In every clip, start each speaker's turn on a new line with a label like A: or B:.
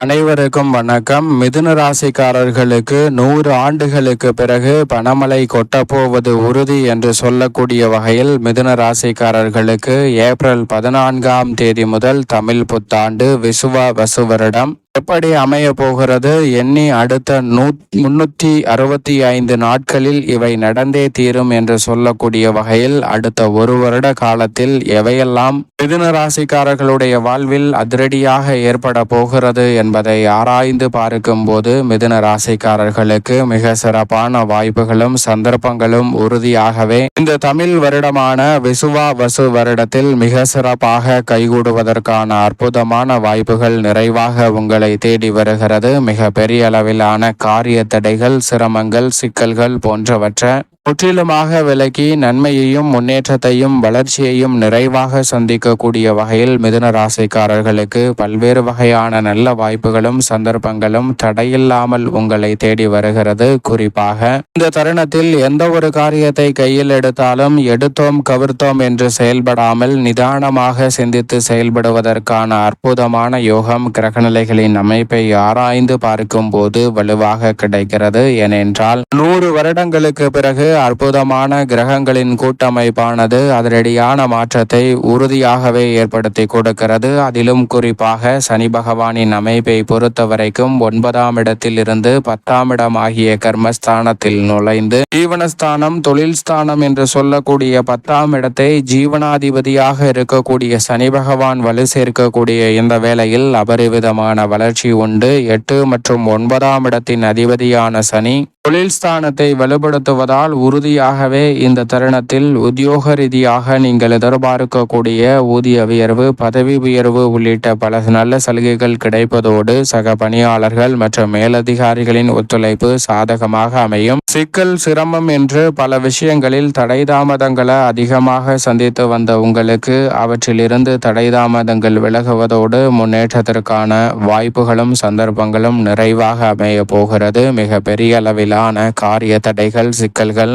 A: அனைவருக்கும் வணக்கம். மிதுன ராசிக்காரர்களுக்கு நூறு ஆண்டுகளுக்கு பிறகு பணமழை கொட்டப்போவது உறுதி என்று சொல்லக்கூடிய வகையில் மிதுன ராசிக்காரர்களுக்கு ஏப்ரல் பதினான்காம் தேதி முதல் தமிழ் புத்தாண்டு விசுவ வசு வருடம் எப்படி அமைய போகிறது எண்ணி அடுத்த நூ முன்னூற்றி அறுபத்தி ஐந்து நாட்களில் இவை நடந்தே தீரும் என்று சொல்லக்கூடிய வகையில் அடுத்த ஒரு வருட காலத்தில் எவையெல்லாம் மிதுன ராசிக்காரர்களுடைய வாழ்வில் அதிரடியாக ஏற்பட போகிறது என்பதை ஆராய்ந்து பார்க்கும் போது மிதுன ராசிக்காரர்களுக்கு மிக சிறப்பான வாய்ப்புகளும் சந்தர்ப்பங்களும் உறுதியாகவே இந்த தமிழ் வருடமான விசுவா வசு வருடத்தில் மிக சிறப்பாக கைகூடுவதற்கான அற்புதமான வாய்ப்புகள் நிறைவாக உங்களை தேடி வருகிறது. மிக பெரிய அளவிலான காரிய தடைகள் சிரமங்கள் சிக்கல்கள் போன்றவற்றை முற்றிலுமாக விலக்கி நன்மையையும் முன்னேற்றத்தையும் வளர்ச்சியையும் நிறைவாக சந்திக்கக்கூடிய வகையில் மிதுன ராசிக்காரர்களுக்கு பல்வேறு வகையான நல்ல வாய்ப்புகளும் சந்தர்ப்பங்களும் தடையில்லாமல் உங்களை தேடி வருகிறது. குறிப்பாக இந்த தருணத்தில் எந்த ஒரு காரியத்தை கையில் எடுத்தாலும் எடுத்தோம் கவிர்த்தோம் என்று செயல்படாமல் நிதானமாக சிந்தித்து செயல்படுவதற்கான அற்புதமான யோகம் கிரகநிலைகளின் அமைப்பை ஆராய்ந்து பார்க்கும் போது வலுவாக கிடைக்கிறது. ஏனென்றால் நூறு வருடங்களுக்கு பிறகு அற்புதமான கிரகங்களின் கூட்டமைப்பானது அதிரடியான மாற்றத்தை உறுதியாகவே ஏற்படுத்தி கொடுக்கிறது. அதிலும் குறிப்பாக சனி பகவானின் அமைப்பை பொறுத்தவரைக்கும் ஒன்பதாம் இடத்தில் இருந்து பத்தாம் இடம் ஆகிய கர்மஸ்தானத்தில் நுழைந்து ஜீவனஸ்தானம் தொழில் ஸ்தானம் என்று சொல்லக்கூடிய பத்தாம் இடத்தை ஜீவனாதிபதியாக இருக்கக்கூடிய சனி பகவான் வலு சேர்க்கக்கூடிய இந்த வேளையில் அபரிவிதமான வளர்ச்சி உண்டு. எட்டு மற்றும் ஒன்பதாம் இடத்தின் அதிபதியான சனி தொழில் ஸ்தானத்தை வலுப்படுத்துவதால் உறுதியாகவே இந்த தருணத்தில் உத்தியோக ரீதியாக நீங்கள் எதிர்பார்க்கக்கூடிய ஊதிய உயர்வு பதவி உயர்வு உள்ளிட்ட பல நல்ல சலுகைகள் கிடைப்பதோடு சக பணியாளர்கள் மற்றும் மேலதிகாரிகளின் ஒத்துழைப்பு சாதகமாக அமையும். சிக்கல் சிரமம் என்று பல விஷயங்களில் தடை தாமதங்களை அதிகமாக சந்தித்து வந்த உங்களுக்கு அவற்றிலிருந்து தடை தாமதங்கள் விலகுவதோடு முன்னேற்றத்திற்கான வாய்ப்புகளும் சந்தர்ப்பங்களும் நிறைவாக அமைய போகிறது. மிக பெரிய அளவிலான காரிய தடைகள் சிக்கல்கள்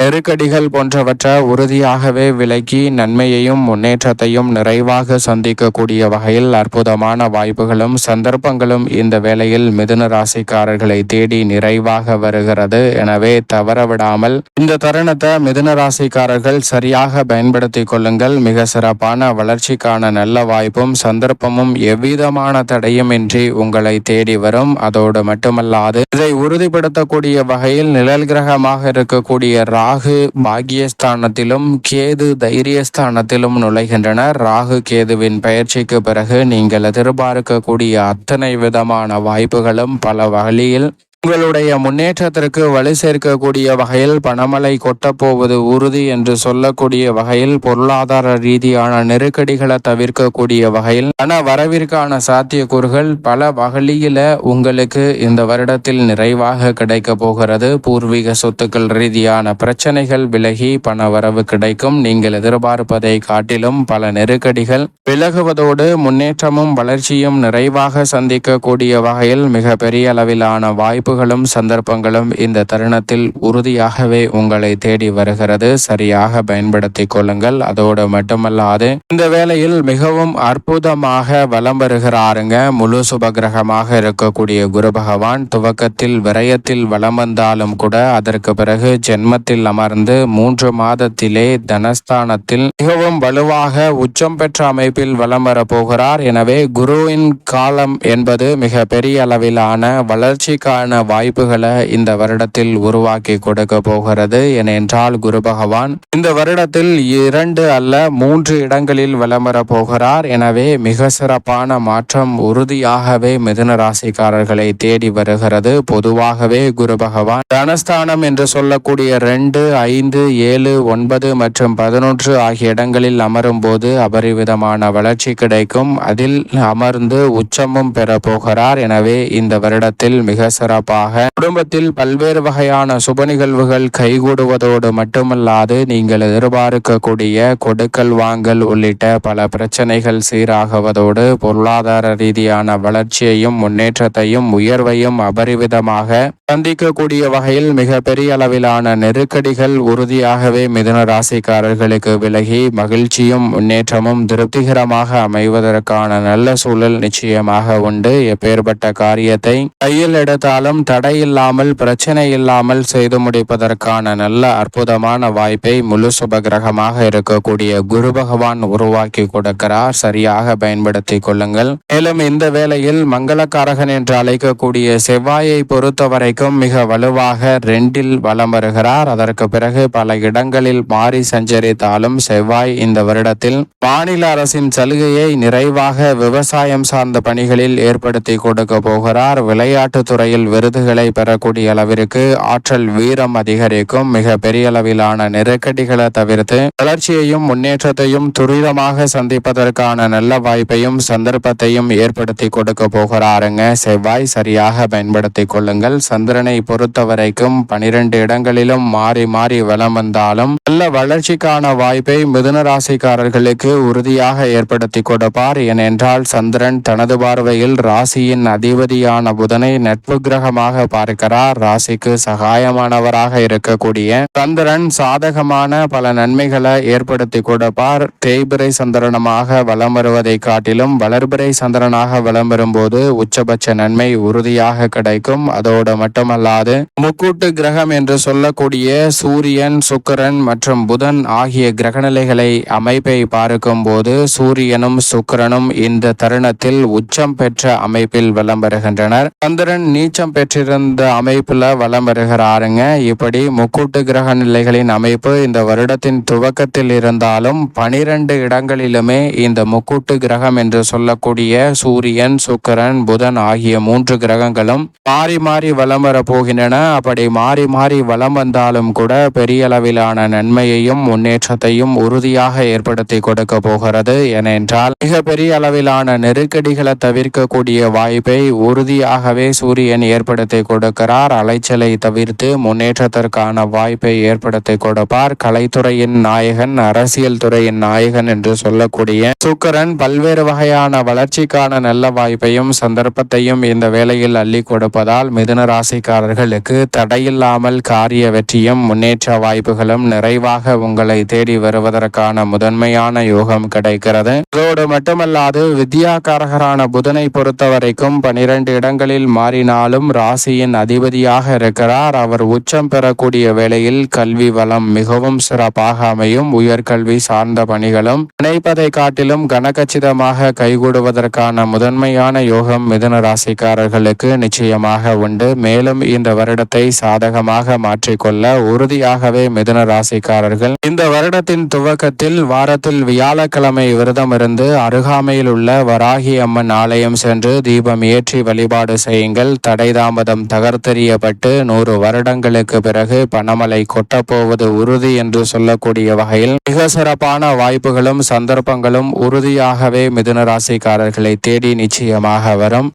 A: நெருக்கடிகள் போன்றவற்றை உறுதியாகவே விலக்கி நன்மையையும் முன்னேற்றத்தையும் நிறைவாக சந்திக்கக்கூடிய வகையில் அற்புதமான வாய்ப்புகளும் சந்தர்ப்பங்களும் இந்த வேளையில் மிதுன ராசிக்காரர்களை தேடி நிறைவாக வருகிறது. எனவே தவறவிடாமல் இந்த தருணத்தை மிதுன ராசிக்காரர்கள் சரியாக பயன்படுத்தி கொள்ளுங்கள். மிக சிறப்பான வளர்ச்சிக்கான நல்ல வாய்ப்பும் சந்தர்ப்பமும் எவ்விதமான தடையுமின்றி உங்களை தேடி வரும். அதோடு மட்டுமல்லாது இதை உறுதிப்படுத்தக்கூடிய வகையில் நிழல் கிரகமாக இருக்கக்கூடிய ராகு பாகியஸ்தானத்திலும் கேது தைரியஸ்தானத்திலும் நுழைகின்றனர். ராகு கேதுவின் பயிற்சிக்கு பிறகு நீங்கள் எதிர்பார்க்கக்கூடிய அத்தனை விதமான வாய்ப்புகளும் பல வகையில் உங்களுடைய முன்னேற்றத்திற்கு வலு சேர்க்கக்கூடிய வகையில் பணமழை கொட்டப்போவது உறுதி என்று சொல்லக்கூடிய வகையில் பொருளாதார ரீதியான நெருக்கடிகளை தவிர்க்கக்கூடிய வகையில் பண வரவிற்கான சாத்தியக்கூறுகள் பல வகையில உங்களுக்கு இந்த வருடத்தில் நிறைவாக கிடைக்க போகிறது. பூர்வீக சொத்துக்கள் ரீதியான பிரச்சனைகள் விலகி பண வரவு கிடைக்கும். நீங்கள் எதிர்பார்ப்பதை காட்டிலும் பல நெருக்கடிகள் விலகுவதோடு முன்னேற்றமும் வளர்ச்சியும் நிறைவாக சந்திக்கக்கூடிய வகையில் மிக பெரிய அளவிலான வாய்ப்பு வாய்ப்புகளும் சந்தர்ப்பங்களும் இந்த தருணத்தில் உறுதியாகவே உங்களை தேடி வருகிறது. சரியாக பயன்படுத்தி கொள்ளுங்கள். அதோடு மட்டுமல்லாது இந்த வேளையில் மிகவும் அற்புதமாக வலம் வருகிறாருங்க. முழு சுபகிரகமாக இருக்கக்கூடிய குரு பகவான். துவக்கத்தில் விரயத்தில் வலம் வந்தாலும் கூட அதற்கு பிறகு ஜென்மத்தில் அமர்ந்து மூன்று மாதத்திலே தனஸ்தானத்தில் மிகவும் வலுவாக உச்சம் பெற்ற அமைப்பில் வலம் வரப்போகிறார் எனவே குருவின் காலம் என்பது மிக பெரிய அளவிலான வளர்ச்சிக்கான வாய்ப்புகளை இந்த வருடத்தில் உருவாக்கி கொடுக்க போகிறது. ஏனென்றால் குரு பகவான் இந்த வருடத்தில் இரண்டு அல்ல மூன்று இடங்களில் விளம்பர போகிறார். எனவே மிக சிறப்பான மாற்றம் உறுதியாகவே மிதுன ராசிக்காரர்களை தேடி வருகிறது. பொதுவாகவே குரு பகவான் தனஸ்தானம் என்று சொல்லக்கூடிய ரெண்டு ஐந்து ஏழு ஒன்பது மற்றும் பதினொன்று ஆகிய இடங்களில் அமரும் போது அபரிவிதமான வளர்ச்சி கிடைக்கும். அதில் அமர்ந்து உச்சமும் பெற போகிறார். எனவே இந்த வருடத்தில் மிக சிறப்பு சிறப்பாக குடும்பத்தில் பல்வேறு வகையான சுப நிகழ்வுகள் கைகூடுவதோடு மட்டுமல்லாது நீங்கள் எதிர்பார்க்கக்கூடிய கொடுக்கல் வாங்கல் உள்ளிட்ட பல பிரச்சனைகள் சீராகுவதோடு பொருளாதார ரீதியான வளர்ச்சியையும் முன்னேற்றத்தையும் உயர்வையும் அபரிவிதமாக சந்திக்கக்கூடிய வகையில் மிக பெரிய அளவிலான நெருக்கடிகள் உறுதியாகவே மிதுன ராசிக்காரர்களுக்கு விலகி மகிழ்ச்சியும் முன்னேற்றமும் திருப்திகரமாக அமைவதற்கான நல்ல சூழல் நிச்சயமாக உண்டு. எப்பேற்பட்ட காரியத்தை கையில் எடுத்தாலும் தடையில்லாமல் பிரச்சனை இல்லாமல் செய்து முடிப்பதற்கான நல்ல அற்புதமான வாய்ப்பை முழு சுபகிரகமாக இருக்கக்கூடிய குரு பகவான் உருவாக்கி கொடுக்கிறார். சரியாக பயன்படுத்திக் கொள்ளுங்கள். மேலும் இந்த வேளையில் மங்களக்காரகன் என்று அழைக்கக்கூடிய செவ்வாயை பொறுத்த வரைக்கும் மிக வலுவாக ரெண்டில் வலம் வருகிறார். அதற்கு பிறகு பல இடங்களில் மாறி சஞ்சரித்தாலும் செவ்வாய் இந்த வருடத்தில் மாநில அரசின் சலுகையை நிறைவாக விவசாயம் சார்ந்த பணிகளில் ஏற்படுத்தி கொடுக்க போகிறார். விளையாட்டுத் துறையில் விருதுகளை பெறக்கூடிய அளவிற்கு ஆற்றல் வீரம் அதிகரிக்கும். மிக பெரிய அளவிலான நெருக்கடிகளை தவிர்த்து வளர்ச்சியையும் முன்னேற்றத்தையும் துரிதமாக சந்திப்பதற்கான நல்ல வாய்ப்பையும் சந்தர்ப்பத்தையும் ஏற்படுத்தி கொடுக்க போகிறாருங்க. செவ்வாய் சரியாக பயன்படுத்திக் கொள்ளுங்கள். சந்திரனை பொறுத்த வரைக்கும் பனிரெண்டு இடங்களிலும் மாறி மாறி வலம் வந்தாலும் நல்ல வளர்ச்சிக்கான வாய்ப்பை மிதுன ராசிக்காரர்களுக்கு உறுதியாக ஏற்படுத்தி கொடுப்பார். ஏனென்றால் சந்திரன் தனது பார்வையில் ராசியின் அதிபதியான புதனை நட்பு சாதகமாக பார்க்கிறார். ராசிக்கு சகாயமானவராக இருக்கக்கூடிய சந்திரன் சாதகமான பல நன்மைகளை ஏற்படுத்தி கொடுப்பார். தேய்பிரை சந்திரனமாக வலம் வருவதை காட்டிலும் வளர்பிரை சந்திரனாக வலம் வரும்போது உச்சபட்ச நன்மை உறுதியாக கிடைக்கும். அதோடு மட்டுமல்லாது முக்கூட்டு கிரகம் என்று சொல்லக்கூடிய சூரியன் சுக்கிரன் மற்றும் புதன் ஆகிய கிரகநிலைகளை அமைப்பை பார்க்கும் போது சூரியனும் சுக்கிரனும் இந்த தருணத்தில் உச்சம் பெற்ற அமைப்பில் வலம் வருகின்றனர். சந்திரன் நீச்சம் பெற்ற பெற்றிருந்த அமைப்புல வலம் வருகிறாருங்க. இப்படி முக்கூட்டு கிரக நிலைகளின் அமைப்பு இந்த வருடத்தின் துவக்கத்தில் இருந்தாலும் பனிரெண்டு இடங்களிலுமே இந்த முக்கூட்டு கிரகம் என்று சொல்லக்கூடிய சூரியன் சுக்கரன் புதன் ஆகிய மூன்று கிரகங்களும் மாறி மாறி வலம் வர போகின்றன. அப்படி மாறி மாறி வலம் வந்தாலும் கூட பெரிய அளவிலான நன்மையையும் முன்னேற்றத்தையும் உறுதியாக ஏற்படுத்தி கொடுக்க போகிறது. ஏனென்றால் மிக பெரிய அளவிலான நெருக்கடிகளை தவிர்க்கக்கூடிய வாய்ப்பை உறுதியாகவே சூரியன் ஏற்படுத்த கொடுக்கிறார். அலைச்சலை தவிர்த்து முன்னேற்றத்திற்கான வாய்ப்பை ஏற்படுத்தி கொடுப்பார். கலைத்துறையின் நாயகன் அரசியல் துறையின் நாயகன் என்று சொல்லக்கூடிய சுக்கரன் பல்வேறு வகையான வளர்ச்சிக்கான நல்ல வாய்ப்பையும் சந்தர்ப்பத்தையும் இந்த வேளையில் அள்ளி கொடுப்பதால் மிதுன ராசிக்காரர்களுக்கு தடையில்லாமல் காரிய வெற்றியும் முன்னேற்ற வாய்ப்புகளும் நிறைவாக உங்களை தேடி வருவதற்கான முதன்மையான யோகம் கிடைக்கிறது. இதோடு மட்டுமல்லாது வித்யாகாரகரான புதனை பொறுத்த வரைக்கும் பனிரெண்டு இடங்களில் மாறினாலும் ராசியின் அதிபதியாக இருக்கிறார். அவர் உச்சம் பெறக்கூடிய வேளையில் கல்வி வளம் மிகவும் சிறப்பாக அமையும். உயர்கல்வி சார்ந்த பணிகளும் நினைப்பதை காட்டிலும் கனகச்சிதமாக கைகூடுவதற்கான முதன்மையான யோகம் மிதுன ராசிக்காரர்களுக்கு நிச்சயமாக உண்டு. மேலும் இந்த வருடத்தை சாதகமாக மாற்றிக்கொள்ள உறுதியாகவே மிதுன ராசிக்காரர்கள் இந்த வருடத்தின் துவக்கத்தில் வாரத்தில் வியாழக்கிழமை விரதம் இருந்து அருகாமையில் உள்ள வராகி அம்மன் ஆலயம் சென்று தீபம் ஏற்றி வழிபாடு செய்யுங்கள். தடைதான் தாமதம் தகர்த்தெறியப்பட்டு நூறு வருடங்களுக்கு பிறகு பணமலை கொட்டப்போவது உறுதி என்று சொல்லக்கூடிய வகையில் மிக சிறப்பான வாய்ப்புகளும் சந்தர்ப்பங்களும் உறுதியாகவே மிதுன ராசிக்காரர்களை தேடி நிச்சயமாக வரும்.